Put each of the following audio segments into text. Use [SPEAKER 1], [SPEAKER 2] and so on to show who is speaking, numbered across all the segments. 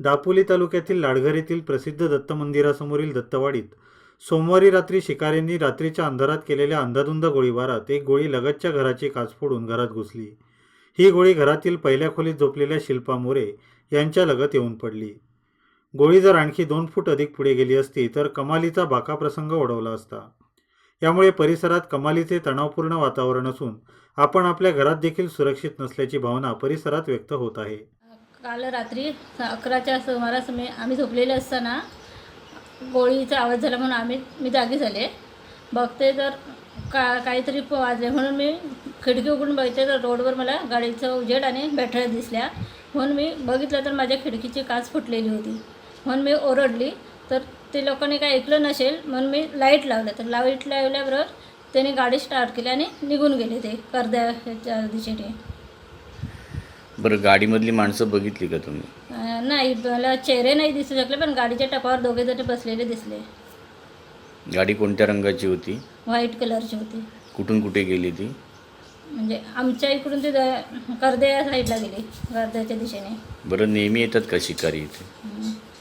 [SPEAKER 1] दापोली तालुक्यातील लाडघर येथील प्रसिद्ध दत्त मंदिरासमोरील दत्तवाडीत सोमवारी रात्री शिकाऱ्यांनी रात्रीच्या अंधारात केलेल्या अंधाधुंद गोळीबारात एक गोळी लगतच्या घराची काच फोडून घरात घुसली. ही गोळी घरातील पहिल्या खोलीत झोपलेल्या शिल्पा मोरे यांच्या लगत येऊन पडली. गोळी जर आणखी दोन फूट अधिक पुढे गेली असती तर कमालीचा बाका प्रसंग ओढवला असता. यामुळे परिसरात कमालीचे तणावपूर्ण वातावरण असून आपण आपल्या घरात देखील सुरक्षित नसल्याची भावना परिसरात व्यक्त होत आहे.
[SPEAKER 2] काल रात्री अकराच्या सुमारास मी आम्ही झोपलेले असताना गोळीचा आवाज झाला म्हणून आम्ही मी जागी झाले. बघते तर का काहीतरी वाजले म्हणून मी खिडकी उघडून बघितले तर रोडवर मला गाडीचं उजेड आणि बॅटऱ्या दिसल्या. म्हणून मी बघितलं तर माझ्या खिडकीची काच फुटलेली होती. म्हणून मी ओरडली. तर ते लोकांनी काय ऐकलं नसेल म्हणून मी लाइट लावलं तर लाइट लावल्याबरोबर त्याने गाडी स्टार्ट केली आणि निघून गेले ते कर्द्याच्या दिशेने.
[SPEAKER 3] बरं गाडीमधली माणसं बघितली का तुम्ही?
[SPEAKER 2] अं, नाही मला चेहरे नाही दिसू शकले पण गाडीच्या टपावर दोघे जण बसलेले दिसले.
[SPEAKER 3] गाडी कोणत्या रंगाची होती?
[SPEAKER 2] व्हाईट कलरची होती.
[SPEAKER 3] कुठून कुठे गेली ती?
[SPEAKER 2] म्हणजे आमच्या इकडून ते द- कर्दे या साईडला गेली कर्द्याच्या दिशेने.
[SPEAKER 3] बरं नेहमी येतात का शिकारी इथे.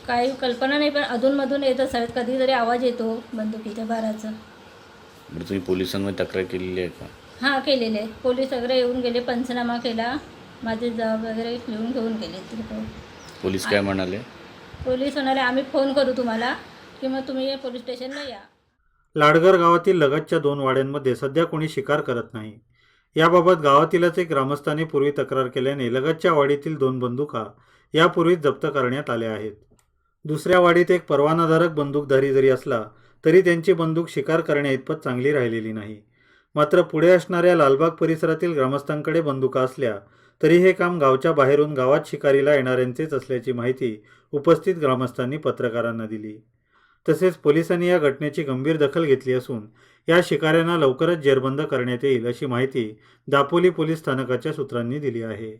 [SPEAKER 2] काही कल्पना नाही पण अधूनमधून येत असावेत कधीतरी आवाज येतो बंदुकीच्या बाराचा
[SPEAKER 3] बरं तुम्ही पोलिसांमध्ये तक्रार केलेली आहे का?
[SPEAKER 2] हां केलेले पोलीस वगैरे येऊन गेले पंचनामा केला. माझे जबाब वगैरे लिहून घेऊन गेले तिथे
[SPEAKER 3] पोलीस काय म्हणाले?
[SPEAKER 2] पोलीस म्हणाले आम्ही फोन करू तुम्हाला किंवा तुम्ही पोलीस स्टेशनला या.
[SPEAKER 1] लाडघर गावातील लगतच्या दोन वाड्यांमध्ये सध्या कोणी शिकार करत नाही. याबाबत गावातीलच एक ग्रामस्थाने पूर्वी तक्रार केल्याने लगतच्या वाडीतील दोन बंदुका यापूर्वीच जप्त करण्यात आल्या आहेत. दुसऱ्या वाडीत एक परवानाधारक बंदूकधारी जरी असला तरी त्यांची बंदूक शिकार करण्याइतपत चांगली राहिलेली नाही. मात्र पुढे असणाऱ्या लालबाग परिसरातील ग्रामस्थांकडे बंदुका असल्या तरी हे काम गावच्या बाहेरून गावात शिकारीला येणाऱ्यांचेच असल्याची माहिती उपस्थित ग्रामस्थांनी पत्रकारांना दिली. तसेच पोलिसांनी या घटनेची गंभीर दखल घेतली असून या शिकाऱ्यांना लवकरच जेरबंद करण्यात येईल अशी माहिती दापोली पोलीस स्थानकाच्या सूत्रांनी दिली आहे.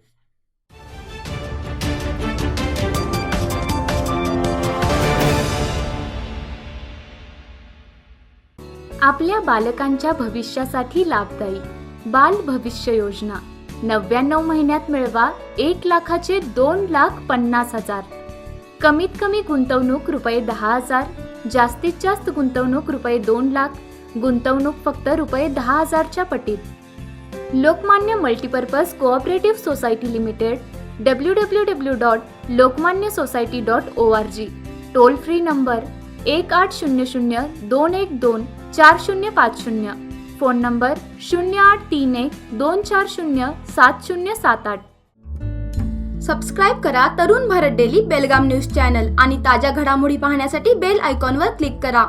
[SPEAKER 4] आपल्या बालकांच्या भविष्यासाठी लाभदायी. बाल भविष्य योजना. नव्याण्णव महिन्यात मिळवा एक लाखाचे दोन लाख पन्नास हजार. कमीत कमी गुंतवणूक रुपये दहा हजार. जास्तीत जास्त गुंतवणूक रुपये दोन लाख. गुंतवणूक फक्त रुपये दहा हजारच्या पटीत. Lokmanya multipurpose cooperative society limited. W W W dot Lokmanya society dot O R G. Toll free number एक आठ शून्य शून्य दोन एक दोन चार शून्य पाच शून्य. फोन नंबर शून्य आठ तीन एक दोन चार शून्य सात शून्य सात आठ. सबस्क्राईब करा Tarun Bharat daily Belgaum news channel आणि ताज्या घडामोडी पाहण्यासाठी बेल आयकॉनवर क्लिक करा.